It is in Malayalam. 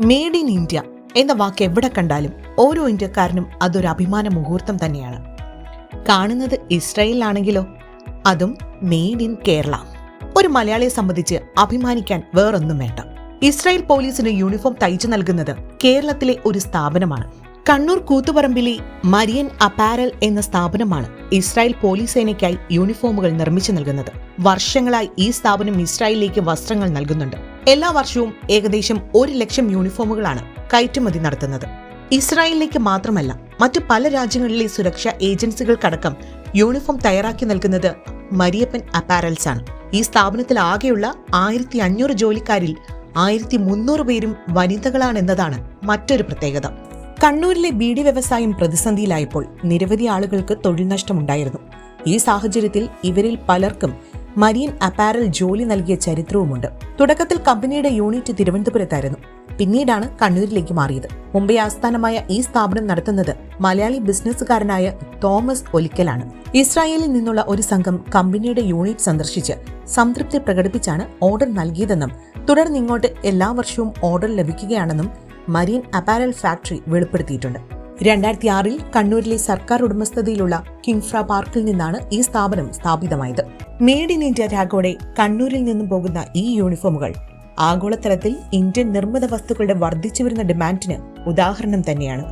മെയ്ഡ് ഇൻ ഇന്ത്യ എന്ന വാക്ക് എവിടെ കണ്ടാലും ഓരോ ഇന്ത്യക്കാരനും അതൊരു അഭിമാന മുഹൂർത്തം തന്നെയാണ്. കാണുന്നത് ഇസ്രയേലിലാണെങ്കിലോ? അതും മെയ്ഡ് ഇൻ കേരള ഒരു മലയാളിയെ സംബന്ധിച്ച് അഭിമാനിക്കാൻ വേറൊന്നും വേണ്ട. ഇസ്രായേൽ പോലീസിന് യൂണിഫോം തയ്ച്ചു നൽകുന്നത് കേരളത്തിലെ ഒരു സ്ഥാപനമാണ്. കണ്ണൂർ കൂത്തുപറമ്പിലെ മരിയൻ അപ്പാരൽ എന്ന സ്ഥാപനമാണ് ഇസ്രായേൽ പോലീസ് സേനയ്ക്കായി യൂണിഫോമുകൾ നിർമ്മിച്ചു നൽകുന്നത്. വർഷങ്ങളായി ഈ സ്ഥാപനം ഇസ്രായേലിലേക്ക് വസ്ത്രങ്ങൾ നൽകുന്നുണ്ട്. എല്ലാ വർഷവും ഏകദേശം ഒരു ലക്ഷം യൂണിഫോമുകളാണ് കയറ്റുമതി നടത്തുന്നത്. ഇസ്രായേലിലേക്ക് മാത്രമല്ല മറ്റു പല രാജ്യങ്ങളിലെ സുരക്ഷാ ഏജൻസികൾക്കടക്കം യൂണിഫോം തയ്യാറാക്കി നൽകുന്നത് മരിയപ്പൻ അപ്പാരൽസ് ആണ്. ഈ സ്ഥാപനത്തിൽ ആകെയുള്ള ആയിരത്തി അഞ്ഞൂറ് ജോലിക്കാരിൽ ആയിരത്തി മുന്നൂറ് പേരും വനിതകളാണെന്നതാണ് മറ്റൊരു പ്രത്യേകത. കണ്ണൂരിലെ ബീഡി വ്യവസായം പ്രതിസന്ധിയിലായപ്പോൾ നിരവധി ആളുകൾക്ക് തൊഴിൽ നഷ്ടമുണ്ടായിരുന്നു. ഈ സാഹചര്യത്തിൽ ഇവരിൽ പലർക്കും മരിയൻ അപ്പാരൽ ജോലി നൽകിയ ചരിത്രവുമുണ്ട്. തുടക്കത്തിൽ കമ്പനിയുടെ യൂണിറ്റ് തിരുവനന്തപുരത്തായിരുന്നു. പിന്നീടാണ് കണ്ണൂരിലേക്ക് മാറിയത്. മുംബൈ ആസ്ഥാനമായ ഈ സ്ഥാപനം നടത്തുന്നത് മലയാളി ബിസിനസ്സുകാരനായ തോമസ് ഒലിക്കലാണ്. ഇസ്രായേലിൽ നിന്നുള്ള ഒരു സംഘം കമ്പനിയുടെ യൂണിറ്റ് സന്ദർശിച്ച് സംതൃപ്തി പ്രകടിപ്പിച്ചാണ് ഓർഡർ നൽകിയതെന്നും തുടർന്ന് ഇങ്ങോട്ട് എല്ലാ വർഷവും ഓർഡർ ലഭിക്കുകയാണെന്നും മരീൻ അപ്പാരൽ ഫാക്ടറി വെളിപ്പെടുത്തിയിട്ടുണ്ട്. രണ്ടായിരത്തി ആറിൽ കണ്ണൂരിലെ സർക്കാർ ഉടമസ്ഥതയിലുള്ള കിങ്ഫ്ര പാർക്കിൽ നിന്നാണ് ഈ സ്ഥാപനം സ്ഥാപിതമായത്. മെയ്ഡ് ഇൻ ഇന്ത്യ രാഗോടെ കണ്ണൂരിൽ നിന്നും പോകുന്ന ഈ യൂണിഫോമുകൾ ആഗോളതലത്തിൽ ഇന്ത്യൻ നിർമ്മിത വസ്തുക്കളുടെ വർദ്ധിച്ചു വരുന്ന ഡിമാൻഡിന് ഉദാഹരണം തന്നെയാണ്.